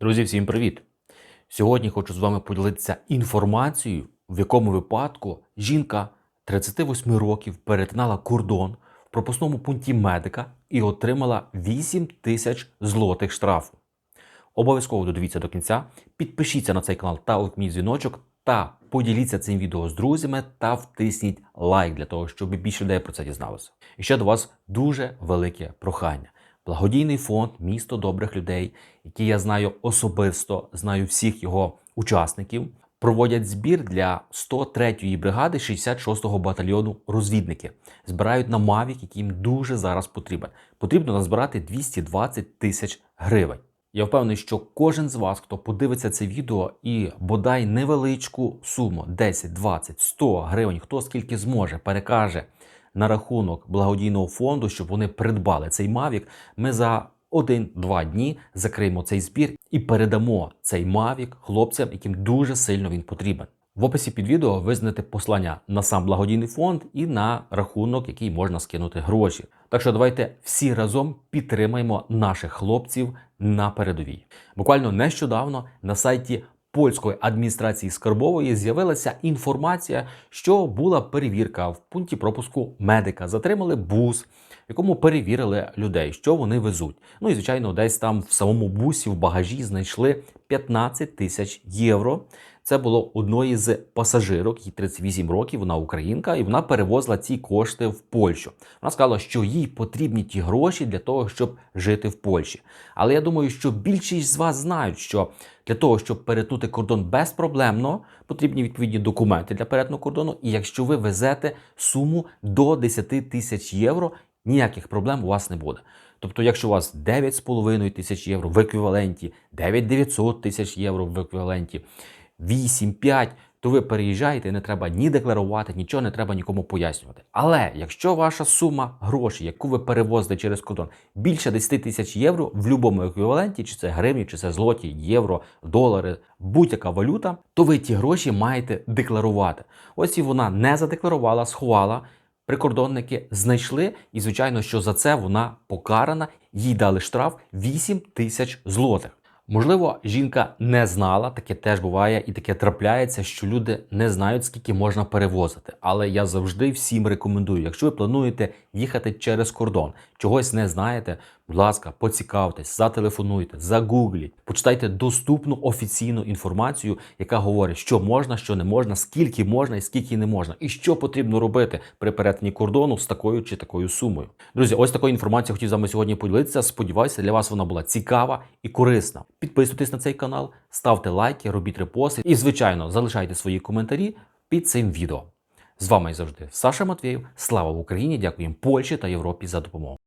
Друзі, всім привіт! Сьогодні хочу з вами поділитися інформацією, в якому випадку жінка 38 років перетинала кордон в пропускному пункті медика і отримала 8 тисяч злотих штрафу. Обов'язково додивіться до кінця, підпишіться на цей канал та мій дзвіночок та поділіться цим відео з друзями та втисніть лайк для того, щоб більше людей про це дізналося. І ще до вас дуже велике прохання. Благодійний фонд Місто добрих людей, який я знаю особисто, знаю всіх його учасників, проводять збір для 103-ї бригади 66-го батальйону розвідники. Збирають на Мавік, який їм дуже зараз потрібен. Потрібно назбирати 220 тисяч гривень. Я впевнений, що кожен з вас, хто подивиться це відео і бодай невеличку суму 10, 20, 100 гривень, хто скільки зможе, перекаже на рахунок благодійного фонду, щоб вони придбали цей Мавік. Ми за один-два дні закриємо цей збір і передамо цей Мавік хлопцям, яким дуже сильно він потрібен. В описі під відео ви послання на сам благодійний фонд і на рахунок, який можна скинути гроші. Так що давайте всі разом підтримаємо наших хлопців на передовій. Буквально нещодавно на сайті польської адміністрації скарбової з'явилася інформація, що була перевірка в пункті пропуску медика. Затримали бус, в якому перевірили людей, що вони везуть. Ну і звичайно, десь там в самому бусі в багажі знайшли 15 тисяч євро. Це було одної з пасажирок, їй 38 років, вона українка, і вона перевозила ці кошти в Польщу. Вона сказала, що їй потрібні ті гроші для того, щоб жити в Польщі. Але я думаю, що більшість з вас знають, що для того, щоб перетнути кордон безпроблемно, потрібні відповідні документи для перетину кордону. І якщо ви везете суму до 10 тисяч євро, ніяких проблем у вас не буде. Тобто, якщо у вас 9,5 тисяч євро в еквіваленті, 9-900 тисяч євро в еквіваленті, 8-5, то ви переїжджаєте, не треба ні декларувати, нічого не треба нікому пояснювати. Але якщо ваша сума грошей, яку ви перевозите через кордон, більше 10 тисяч євро в будь-якому еквіваленті, чи це гривні, чи це злоті, євро, долари, будь-яка валюта, то ви ті гроші маєте декларувати. Ось і вона не задекларувала, сховала. Прикордонники знайшли, і звичайно, що за це вона покарана, їй дали штраф 8 тисяч злотих. Можливо, жінка не знала, таке теж буває і таке трапляється, що люди не знають, скільки можна перевозити. Але я завжди всім рекомендую, якщо ви плануєте їхати через кордон, чогось не знаєте, будь ласка, поцікавтесь, зателефонуйте, загугліть, почитайте доступну офіційну інформацію, яка говорить, що можна, що не можна, скільки можна і скільки не можна, і що потрібно робити при перетині кордону з такою чи такою сумою. Друзі, ось такою інформацією хотів з вами сьогодні поділитися. Сподіваюся, для вас вона була цікава і корисна. Підписуйтесь на цей канал, ставте лайки, робіть репости і, звичайно, залишайте свої коментарі під цим відео. З вами завжди Саша Матвєєв. Слава Україні! Дякуємо Польщі та Європі за допомогу.